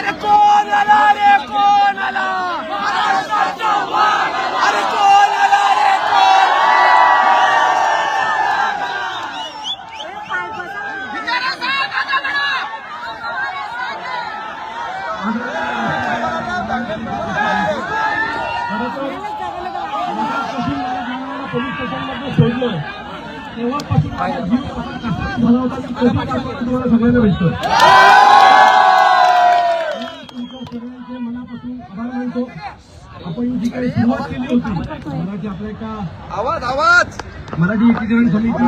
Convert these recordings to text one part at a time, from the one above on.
अरे कौन अला रे कौन अला अरे कौन अला रे कौन पोलीस स्टेशनमध्ये सोडलं तेव्हापासून झाला होता सगळ्यांना भेटतो सुरुवात केली होती मराठी आपल्या एका आवाज आवाज मराठी एकीकरण समिती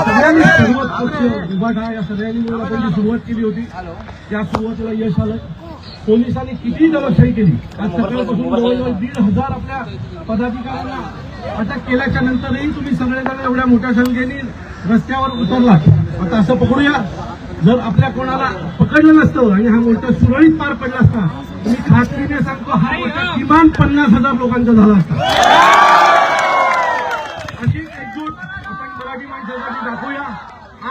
सगळ्यांनी सर्वच पक्ष उभाटा या सगळ्यांनी मिळून आपण जी सुरुवात केली होती त्या सुरुवातीला यश आलं. पोलिसांनी किती दलशाही केली आज सकाळपासून जवळजवळ दीड हजार आपल्या पदाधिकाऱ्यांना अटक केल्याच्या नंतरही तुम्ही सगळेजण एवढ्या मोठ्या संख्येने रस्त्यावर उतरलात आता असं पकडूया. जर आपल्या कोणाला पकडलं नसतं आणि हा मोर्चा सुरळीत पार पडला असता मी खात्रीने सांगतो हा किमान पन्नास हजार लोकांचा झाला असता. अशी एकजूट आपण मराठी माणसासाठी दाखवूया.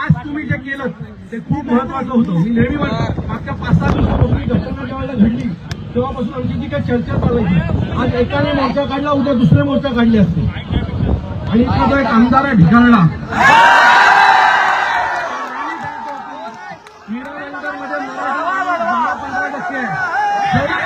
आज तुम्ही जे केलं ते खूप महत्वाचं होतं. मी नेहमी म्हणतो मागच्या पाच सहा दिवसापासून घटना ज्यावेळेला घडली. तेव्हापासून आमची जी काही चर्चा चालायची आज एकाने मोर्चा काढला उद्या दुसरे मोर्चा काढले असते. आणि इथला जो एक आमदार आहे ढिगाणला मध्ये मराठी पंधरा टक्के आहे.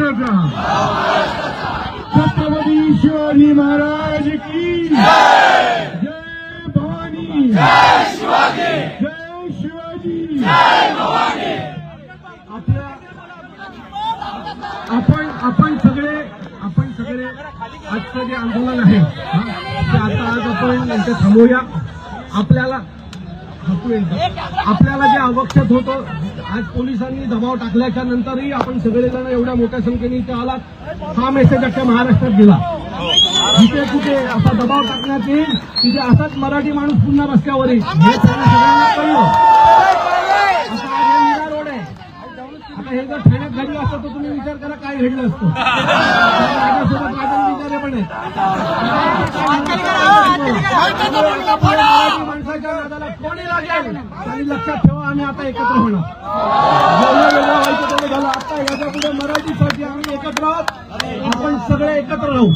महाराष्ट्राचा छत्रपती शिवाजी महाराज की जय भवानी. जय शिवाजी. आपल्या आपण आपण सगळे आपण सगळे आजचं जे आंदोलन आहे ते आता आज आपण यांचं थांबवूया आपल्याला हाकू येतात आपल्याला जे आवश्यक होतं आज पोलिसांनी दबाव टाकल्याच्या नंतरही आपण सगळेजण एवढ्या मोठ्या संख्येने इथे आलात. हा मेसेज अख्ख्या महाराष्ट्रात दिला जिथे कुठे असा दबाव टाकण्यात येईल तिथे असाच मराठी माणूस पुन्हा रस्त्यावर येईल हे सगळ्यांना कळलं. रोड आहे आता हे जर ठाण्यात घडलं असतं तर तुम्ही विचार करा काय घडलं असतं. माझ्यासोबत राजन विचारे पण आहेत आणि लक्षात ठेवा आम्ही आता एकत्र होणार. झालं. आता याच्यापुढे मराठीसाठी आम्ही एकत्र आहोत. आपण सगळे एकत्र राहू.